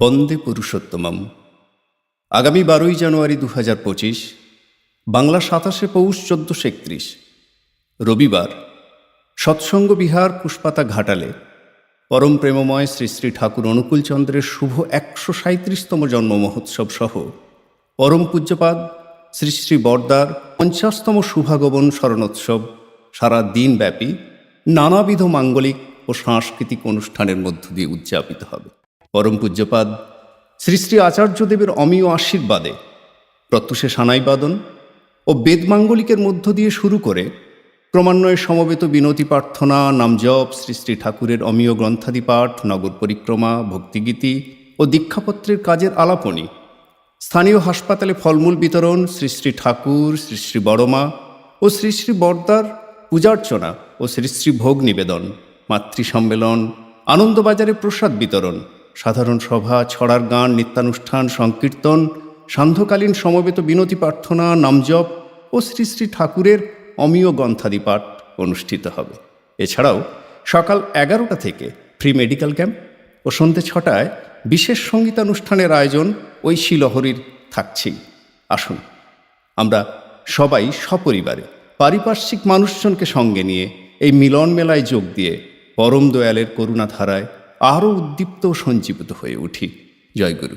বন্দে পুরুষোত্তমম। আগামী বারোই জানুয়ারি দু হাজার পঁচিশ, বাংলা সাতাশে পৌষ চোদ্দশো একত্রিশ। রবিবার, সৎসঙ্গ বিহার পুষ্পাতা ঘাটালে পরম প্রেমময় শ্রী শ্রী ঠাকুর অনুকূলচন্দ্রের শুভ একশো সাঁত্রিশতম জন্ম মহোৎসব সহ পরম পূজ্যপাদ শ্রী শ্রী বর্দার পঞ্চাশতম শুভাগমন স্মরণোৎসব সারা দিনব্যাপী নানাবিধ মাঙ্গলিক ও সাংস্কৃতিক অনুষ্ঠানের মধ্য দিয়ে উদযাপিত হবে। পরম পূজ্যপাদ, শ্রী শ্রী আচার্যদেবের অমীয় আশীর্বাদে প্রত্যুষে সানাইবাদন ও বেদমাঙ্গলিকের মধ্য দিয়ে শুরু করে ক্রমান্বয়ে সমবেত বিনতি প্রার্থনা নামজপ শ্রী শ্রী ঠাকুরের অমীয় গ্রন্থাদি পাঠ নগর পরিক্রমা, ভক্তিগীতি ও দীক্ষাপত্রের কাজের আলাপনী, স্থানীয় হাসপাতালে ফলমূল বিতরণ, শ্রী শ্রী ঠাকুর, শ্রী শ্রী বড়মা ও শ্রী শ্রী বর্দার পূজার্চনা ও শ্রী শ্রী ভোগ নিবেদন মাতৃ সম্মেলন আনন্দবাজারে প্রসাদ বিতরণ সাধারণ সভা, ছড়ার গান, নিত্যানুষ্ঠান, সংকীর্তন, সান্ধ্যকালীন সমবেত বিনতি প্রার্থনা, নামজপ ও শ্রী শ্রী ঠাকুরের অমীয় গ্রন্থাদি পাঠ অনুষ্ঠিত হবে। এছাড়াও সকাল এগারোটা থেকে ফ্রি মেডিকেল ক্যাম্প ও সন্ধ্যে ছটায় বিশেষ সঙ্গীতানুষ্ঠানের আয়োজন ওই শিলহরীর থাকছেই। আসুন, আমরা সবাই সপরিবারে পারিপার্শ্বিক মানুষজনকে সঙ্গে নিয়ে এই মিলন মেলায় যোগ দিয়ে পরম দয়ালের করুণাধারায় আরও উদ্দীপ্ত সঞ্জীবিত হয়ে উঠি। জয়গুরু